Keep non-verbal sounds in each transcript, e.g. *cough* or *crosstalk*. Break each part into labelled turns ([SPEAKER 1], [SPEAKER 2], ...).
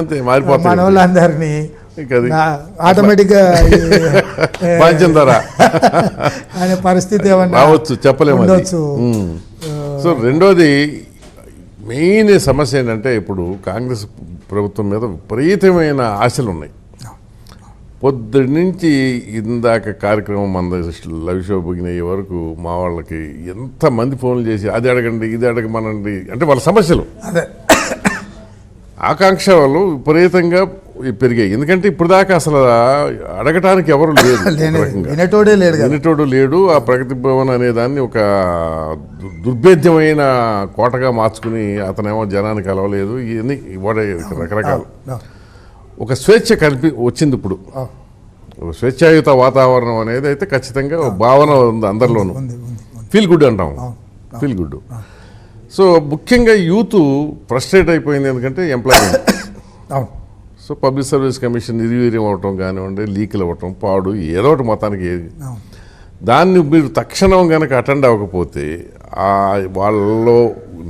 [SPEAKER 1] అంతే
[SPEAKER 2] మన
[SPEAKER 1] మారిపోతుంది
[SPEAKER 2] వాళ్ళందరినీ ఆటోమేటిక్గా
[SPEAKER 1] ధర
[SPEAKER 2] అనే పరిస్థితి ఏమన్నా
[SPEAKER 1] రావచ్చు చెప్పలేము. సో రెండోది మెయిన్ సమస్య ఏంటంటే ఇప్పుడు కాంగ్రెస్ ప్రభుత్వం మీద విపరీతమైన ఆశలు ఉన్నాయి. పొద్దుటి నుంచి ఇందాక కార్యక్రమం మన లవ్ షో అయ్యే వరకు మా వాళ్ళకి ఎంతమంది ఫోన్లు చేసి అది అడగండి ఇది అడగమనండి అంటే వాళ్ళ సమస్యలు.
[SPEAKER 2] అదే.
[SPEAKER 1] ఆకాంక్షలు విపరీతంగా పెరిగాయి. ఎందుకంటే ఇప్పుడు దాకా అసలు అడగటానికి ఎవరు లేరు. *laughs*
[SPEAKER 2] వినేటోడే లేడు
[SPEAKER 1] వినేటోడు లేడు. ఆ ప్రగతి భవన్ అనే దాన్ని ఒక దుర్భేద్యమైన కోటగా మార్చుకుని అతనేమో జనానికి కలవలేదు. ఇవన్నీ ఇవాడే రకరకాలు. ఒక స్వేచ్ఛ కల్పి వచ్చింది ఇప్పుడు. స్వేచ్ఛాయుత వాతావరణం అనేది అయితే ఖచ్చితంగా భావన ఉంది అందరిలోనూ. ఫీల్ గుడ్ అంటాం. ఫీల్ గుడ్ సో ముఖ్యంగా యూత్ ఫ్రస్ట్రేట్ అయిపోయింది ఎందుకంటే ఎంప్లాయ్మెంట్ *coughs*
[SPEAKER 2] అవును.
[SPEAKER 1] సో పబ్లిక్ సర్వీస్ కమిషన్ నిర్వీర్యం అవటం కానివ్వండి లీకులు అవ్వటం పాడు ఏదో ఒకటి మొత్తానికి దాన్ని మీరు తక్షణం కనుక అటెండ్ అవ్వకపోతే వాళ్ళలో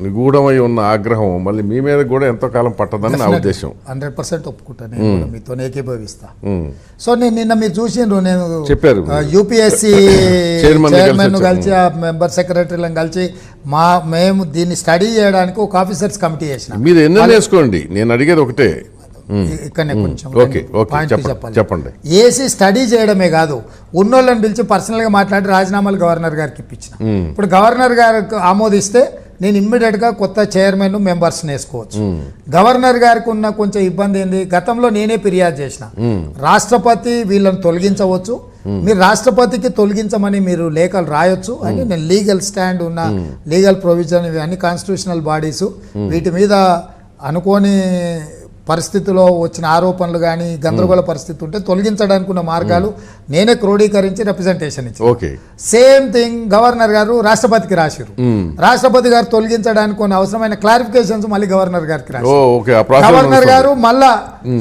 [SPEAKER 1] నిగూఢమై ఉన్న ఆగ్రహం మళ్ళీ మీ మీద కూడా ఎంతో కాలం పట్టదని నా ఉద్దేశం.
[SPEAKER 2] హండ్రెడ్ పర్సెంట్ ఒప్పుకుంటా నేను కూడా మీతో ఏకీభవిస్తా
[SPEAKER 1] ఉమ్.
[SPEAKER 2] సో నేను నిన్న మీరు చూసిండ్రు నేను
[SPEAKER 1] చెప్పారు.
[SPEAKER 2] యూపీఎస్సి *laughs*
[SPEAKER 1] చైర్మన్ కలిసి
[SPEAKER 2] మెంబర్ సెక్రటరీలను కలిసి మా మేము దీన్ని స్టడీ చేయడానికి ఒక ఆఫీసర్స్ కమిటీ చేసిన.
[SPEAKER 1] మీరు ఎన్నో వేసుకోండి? నేను అడిగేది ఒకటే.
[SPEAKER 2] ఇక్కడనే కొంచెం
[SPEAKER 1] ఓకే ఓకే
[SPEAKER 2] పాయింట్
[SPEAKER 1] చెప్పండి
[SPEAKER 2] ఏసీ స్టడీ చేయడమే కాదు ఉన్నోళ్ళని పిలిచి పర్సనల్గా మాట్లాడి రాజీనామాలు గవర్నర్ గారికి ఇప్పించిన. ఇప్పుడు గవర్నర్ గారికి ఆమోదిస్తే నేను ఇమ్మీడియట్గా కొత్త చైర్మన్ మెంబర్స్ని వేసుకోవచ్చు. గవర్నర్ గారికి ఉన్న కొంచెం ఇబ్బంది ఏంది? గతంలో నేనే ఫిర్యాదు చేసిన. రాష్ట్రపతి వీళ్ళని తొలగించవచ్చు. మీరు రాష్ట్రపతికి తొలగించమని మీరు లేఖలు రాయొచ్చు అని నేను లీగల్ స్టాండ్ ఉన్న లీగల్ ప్రొవిజన్ ఇవి అన్ని కాన్స్టిట్యూషనల్ బాడీస్ వీటి మీద అనుకోని పరిస్థితిలో వచ్చిన ఆరోపణలు కానీ గందరగోళ పరిస్థితి ఉంటే తొలగించడానికి ఉన్న మార్గాలు నేనే క్రోడీకరించి రిప్రజెంటేషన్ ఇచ్చాను.
[SPEAKER 1] ఓకే.
[SPEAKER 2] సేమ్ థింగ్ గవర్నర్ గారు రాష్ట్రపతికి రాసిరు రాష్ట్రపతి గారు తొలగించడానికి కొన్ని అవసరమైన క్లారిఫికేషన్స్ మళ్ళీ గవర్నర్ గారికి రాశారు గవర్నర్ గారు మళ్ళా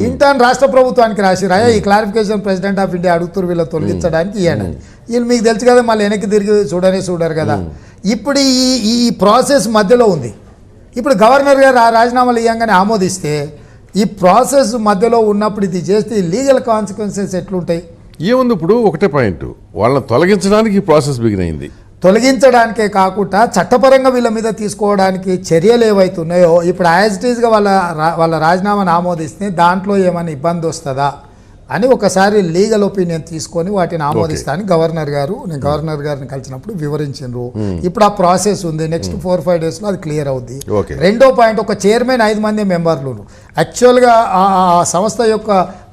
[SPEAKER 2] ఇంటర్న్ రాష్ట్ర ప్రభుత్వానికి రాసిరు అయ్యా ఈ క్లారిఫికేషన్ ప్రెసిడెంట్ ఆఫ్ ఇండియా అడుగుతురు వీళ్ళు తొలగించడానికి ఇవ్వండి. వీళ్ళు మీకు తెలుసు కదా మళ్ళీ వెనక్కి తిరిగి చూడనే చూడరు కదా. ఇప్పుడు ఈ ఈ ప్రాసెస్ మధ్యలో ఉంది. ఇప్పుడు గవర్నర్ గారు ఆ రాజీనామాలు ఇవ్వగానే ఆమోదిస్తే ఈ ప్రాసెస్ మధ్యలో ఉన్నప్పుడు ఇది చేస్తే లీగల్ కాన్సిక్వెన్సెస్ ఎట్లుంటాయి?
[SPEAKER 1] ఏముంది ఇప్పుడు? ఒకటే పాయింట్. వాళ్ళని తొలగించడానికి ఈ ప్రాసెస్ బిగిన్ అయింది.
[SPEAKER 2] తొలగించడానికే కాకుండా చట్టపరంగా వీళ్ళ మీద తీసుకోవడానికి చర్యలు ఏవైతున్నాయో ఇప్పుడు యాజ్ ఇట్ ఈస్గా వాళ్ళ రా- వాళ్ళ రాజీనామాను ఆమోదిస్తే దాంట్లో ఏమైనా ఇబ్బంది వస్తుందా? అని ఒకసారి లీగల్ ఒపీనియన్ తీసుకొని వాటిని ఆమోదిస్తాను గవర్నర్ గారు నేను గవర్నర్ గారిని కలిసినప్పుడు వివరించిండ్రు. ఇప్పుడు ఆ ప్రాసెస్ ఉంది. నెక్స్ట్ ఫోర్ ఫైవ్ డేస్లో అది క్లియర్ అవుద్ది. రెండో పాయింట్ ఒక చైర్మన్ ఐదు మంది మెంబర్లు. యాక్చువల్గా ఆ ఆ సంస్థ యొక్క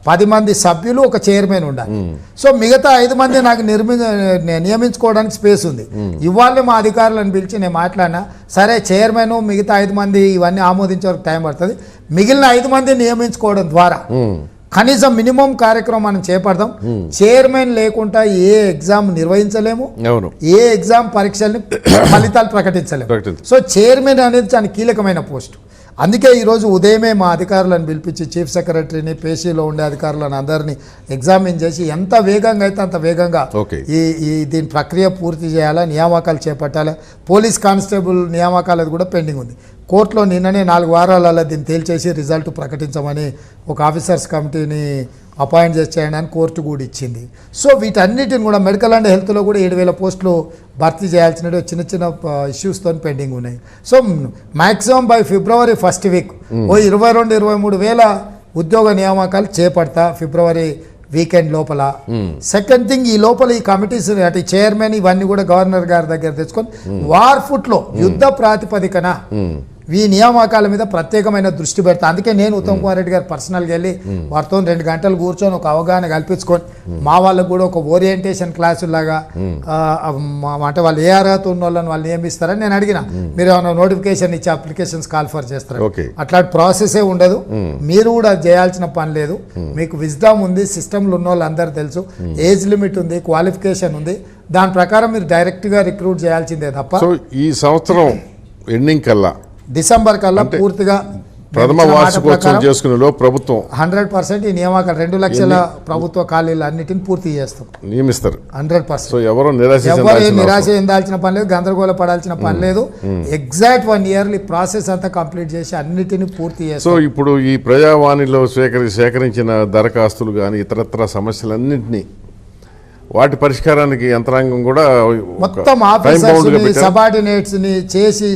[SPEAKER 2] పది మంది సభ్యులు ఒక చైర్మన్ ఉండాలి. సో మిగతా ఐదు మంది నాకు నిర్మి నియమించుకోవడానికి స్పేస్ ఉంది. ఇవాళ మా అధికారులను పిలిచి నేను మాట్లాడినా సరే చైర్మన్ మిగతా ఐదు మంది ఇవన్నీ ఆమోదించే వరకు టైం పడుతుంది. మిగిలిన ఐదు మంది నియమించుకోవడం ద్వారా కనీసం మినిమం కార్యక్రమం మనం చేపడదాం. చైర్మన్ లేకుండా ఏ ఎగ్జామ్ నిర్వహించలేము. ఏ ఎగ్జామ్ పరీక్షల్ని *coughs* ఫలితాలు ప్రకటించలేము.
[SPEAKER 1] ప్రకటించ
[SPEAKER 2] సో చైర్మన్ అనేది చాలా కీలకమైన పోస్ట్. అందుకే ఈరోజు ఉదయమే మా అధికారులను పిలిపించి చీఫ్ సెక్రటరీని పేషీలో ఉండే అధికారులను అందరినీ ఎగ్జామిన్ చేసి ఎంత వేగంగా అయితే అంత వేగంగా
[SPEAKER 1] ఓకే.
[SPEAKER 2] ఈ ఈ దీని ప్రక్రియ పూర్తి చేయాలా నియామకాలు చేపట్టాలి పోలీస్ కానిస్టేబుల్ నియామకాలది కూడా పెండింగ్ ఉంది కోర్టులో నిన్ననే నాలుగు వారాలలో దీన్ని తేల్చేసి రిజల్ట్ ప్రకటించమని ఒక ఆఫీసర్స్ కమిటీని అపాయింట్ చేసి చేయండి అని కోర్టు కూడా ఇచ్చింది. సో వీటన్నిటిని కూడా మెడికల్ అండ్ హెల్త్లో కూడా ఏడు వేల పోస్టులు భర్తీ చేయాల్సిన చిన్న చిన్న ఇష్యూస్తో పెండింగ్ ఉన్నాయి. So maximum by February first week ఓ ఇరవై రెండు ఇరవై మూడు వేల ఉద్యోగ నియామకాలు చేపడతా ఫిబ్రవరి వీకెండ్ లోపల. సెకండ్ థింగ్ ఈ లోపల ఈ కమిటీస్ అటు చైర్మన్ ఇవన్నీ కూడా గవర్నర్ గారి దగ్గర తెచ్చుకొని వార్ ఫుట్లో యుద్ధ ప్రాతిపదికన ఈ నియామకాల మీద ప్రత్యేకమైన దృష్టి పెడతా. అందుకే నేను ఉత్తమ్ కుమార్ రెడ్డి గారు పర్సనల్గా వెళ్ళి వారితో రెండు గంటలు కూర్చొని ఒక అవగాహన కల్పించుకొని మా వాళ్ళకు కూడా ఒక ఓరియంటేషన్ క్లాసు లాగా ఆ, ఆ, మా- అంటే వాళ్ళు ఏ అర్హత ఉన్న వాళ్ళని వాళ్ళు నియమిస్తారని నేను అడిగిన. మీరు ఏమైనా నోటిఫికేషన్ ఇచ్చి అప్లికేషన్స్ కాల్ఫర్ చేస్తారు. అట్లాంటి ప్రాసెసే ఉండదు. మీరు కూడా చేయాల్సిన పని లేదు. మీకు విజ్డమ్ ఉంది సిస్టమ్లు ఉన్న వాళ్ళు అందరు తెలుసు. ఏజ్ లిమిట్ ఉంది క్వాలిఫికేషన్ ఉంది. దాని ప్రకారం మీరు డైరెక్ట్గా రిక్రూట్ చేయాల్సిందే తప్ప
[SPEAKER 1] ఈ సంవత్సరం ఎండింగ్ కల్లా
[SPEAKER 2] డిసెంబర్ కల్లా పూర్తిగా
[SPEAKER 1] ప్రథమ వార్షికోత్సవం చేసుకునేలో ప్రభుత్వం
[SPEAKER 2] హండ్రెడ్ పర్సెంట్ ఈ నియామకాలు రెండు లక్షల ప్రభుత్వ ఖాళీలు అన్నిటిని పూర్తి చేస్తాం.
[SPEAKER 1] నియమిస్తారు.
[SPEAKER 2] Hundred percent.
[SPEAKER 1] సో ఎవరో నిరాశ
[SPEAKER 2] ఎవరు నిరాశ. చెందాల్సిన పని లేదు గందరగోళ పడాల్సిన పని లేదు. ఎగ్జాక్ట్ వన్ ఇయర్లీ ప్రాసెస్ అంతా కంప్లీట్ చేసి అన్నిటిని పూర్తి
[SPEAKER 1] సో
[SPEAKER 2] చేస్తాం
[SPEAKER 1] ఇప్పుడు ఈ ప్రజావాణిలో స్వీకరి సేకరించిన దరఖాస్తులు కానీ ఇతరత్ర సమస్యలన్నింటినీ వాటి పరిష్కారానికి యంత్రాంగం కూడా
[SPEAKER 2] మొత్తం ఆఫీసర్స్. సబార్డినేట్స్ని చేసి